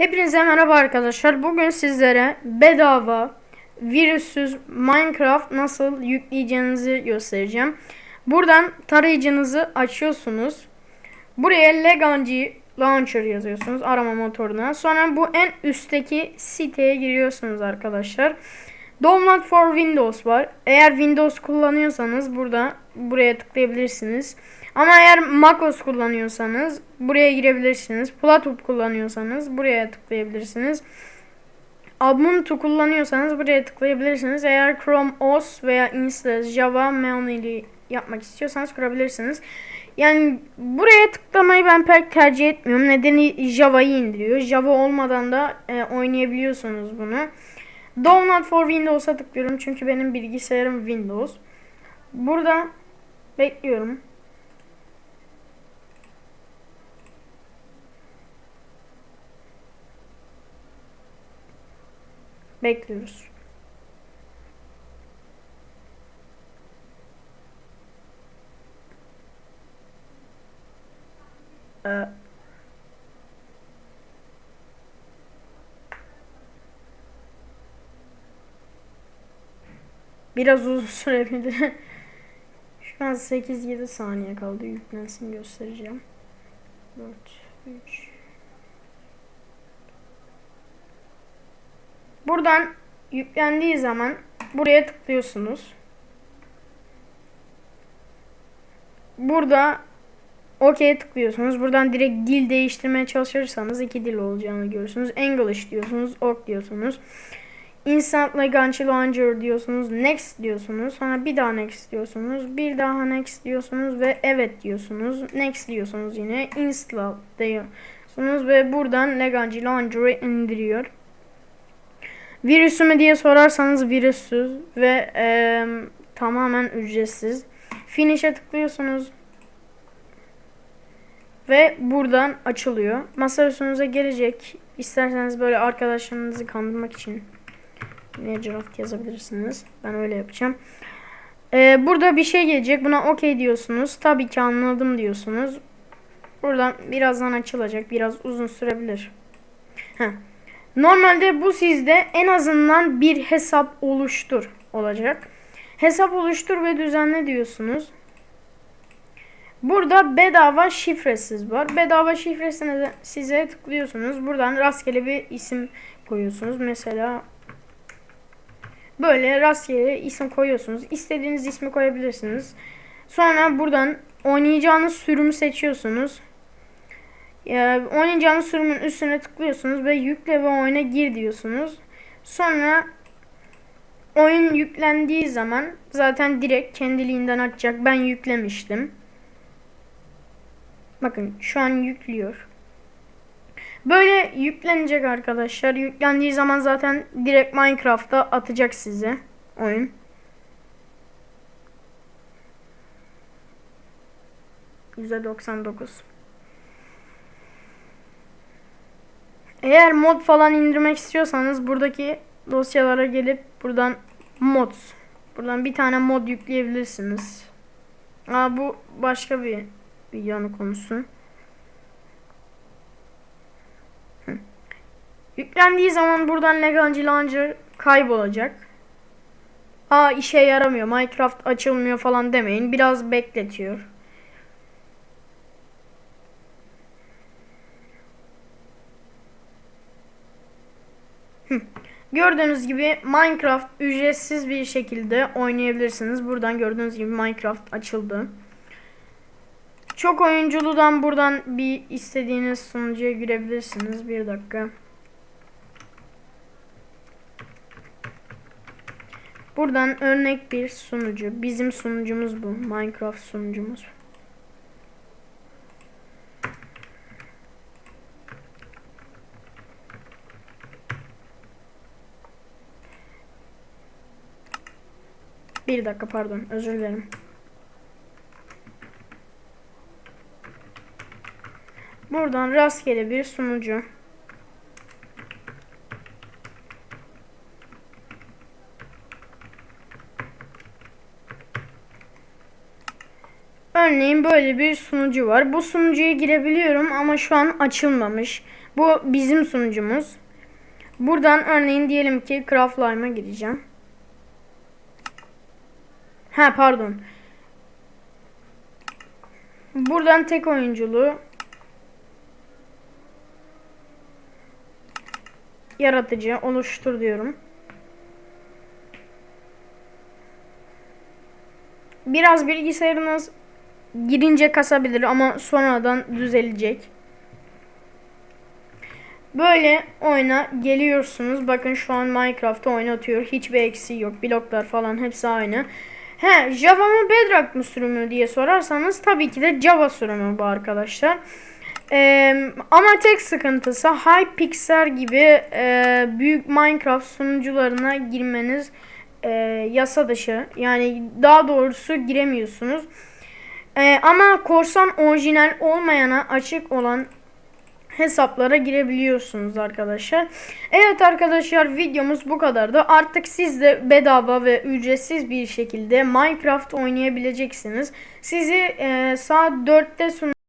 Hepinize merhaba arkadaşlar. Bugün sizlere bedava virüsüz Minecraft nasıl yükleyeceğinizi göstereceğim. Buradan tarayıcınızı açıyorsunuz. Buraya Leganji Launcher yazıyorsunuz arama motoruna. Sonra bu en üstteki siteye giriyorsunuz arkadaşlar. Download for Windows var. Eğer Windows kullanıyorsanız burada buraya tıklayabilirsiniz. Ama eğer macOS kullanıyorsanız buraya girebilirsiniz. Platypus kullanıyorsanız buraya tıklayabilirsiniz. Ubuntu kullanıyorsanız buraya tıklayabilirsiniz. Eğer Chrome OS veya Insta Java Manually yapmak istiyorsanız kurabilirsiniz. Yani buraya tıklamayı ben pek tercih etmiyorum. Nedeni Java'yı indiriyor. Java olmadan da e, oynayabiliyorsunuz bunu. Download for Windows'a tıklıyorum çünkü benim bilgisayarım Windows. Burada bekliyorum. Bekliyoruz. Ee, biraz uzun sürebilir. Şu an 8-7 saniye kaldı. Yüklensin göstereceğim. 4, 3, Buradan yüklendiği zaman buraya tıklıyorsunuz. Burada OK'ye tıklıyorsunuz. Buradan direkt dil değiştirmeye çalışırsanız iki dil olacağını görürsünüz. English diyorsunuz, OK diyorsunuz. Instant Legancy Launcher diyorsunuz. Next diyorsunuz. Sonra bir daha next diyorsunuz. Bir daha next diyorsunuz ve evet diyorsunuz. Next diyorsunuz yine. Install diyorsunuz ve buradan Legancy Launcher'ı indiriyor. Virüsü mü diye sorarsanız virüsüz ve e, tamamen ücretsiz. Finish'e tıklıyorsunuz. Ve buradan açılıyor. Masa üstünüze gelecek. İsterseniz böyle arkadaşlarınızı kandırmak için Minecraft yazabilirsiniz. Ben öyle yapacağım. Ee, burada bir şey gelecek. Buna okey diyorsunuz. Tabii ki anladım diyorsunuz. Buradan birazdan açılacak. Biraz uzun sürebilir. Heh. Normalde bu sizde en azından bir hesap oluştur olacak. Hesap oluştur ve düzenle diyorsunuz. Burada bedava şifresiz var. Bedava şifresine size tıklıyorsunuz. Buradan rastgele bir isim koyuyorsunuz. Mesela böyle rastgele isim koyuyorsunuz. İstediğiniz ismi koyabilirsiniz. Sonra buradan oynayacağınız sürümü seçiyorsunuz. Ee, oynayacağınız sürümün üstüne tıklıyorsunuz ve yükle ve oyuna gir diyorsunuz. Sonra oyun yüklendiği zaman zaten direkt kendiliğinden açacak. Ben yüklemiştim. Bakın şu an yüklüyor. Böyle yüklenecek arkadaşlar. Yüklendiği zaman zaten direkt Minecraft'ta atacak size oyun. %99 Eğer mod falan indirmek istiyorsanız buradaki dosyalara gelip buradan mods buradan bir tane mod yükleyebilirsiniz. Aa, bu başka bir videonun konusu. Yüklendiği zaman buradan Legacy Launcher kaybolacak. Aa işe yaramıyor. Minecraft açılmıyor falan demeyin. Biraz bekletiyor. Gördüğünüz gibi Minecraft ücretsiz bir şekilde oynayabilirsiniz. Buradan gördüğünüz gibi Minecraft açıldı. Çok oyunculudan buradan bir istediğiniz sunucuya girebilirsiniz. Bir dakika. Buradan örnek bir sunucu. Bizim sunucumuz bu. Minecraft sunucumuz. Bir dakika pardon özür dilerim. Buradan rastgele bir sunucu. Örneğin böyle bir sunucu var. Bu sunucuya girebiliyorum ama şu an açılmamış. Bu bizim sunucumuz. Buradan örneğin diyelim ki Craft Lime'a gireceğim. Ha pardon. Buradan tek oyunculuğu yaratıcı oluştur diyorum. Biraz bilgisayarınız girince kasabilir ama sonradan düzelecek. Böyle oyuna geliyorsunuz. Bakın şu an Minecraft'ı oynatıyor. Hiçbir eksiği yok. Bloklar falan hepsi aynı. He, Java mı Bedrock mı sürümü diye sorarsanız tabii ki de Java sürümü bu arkadaşlar. Ee, ama tek sıkıntısı Hypixel gibi e, büyük Minecraft sunucularına girmeniz e, yasa dışı. Yani daha doğrusu giremiyorsunuz. E, ama korsan orijinal olmayana açık olan hesaplara girebiliyorsunuz arkadaşlar. Evet arkadaşlar videomuz bu kadardı. Artık siz de bedava ve ücretsiz bir şekilde Minecraft oynayabileceksiniz. Sizi e, saat 4'te sun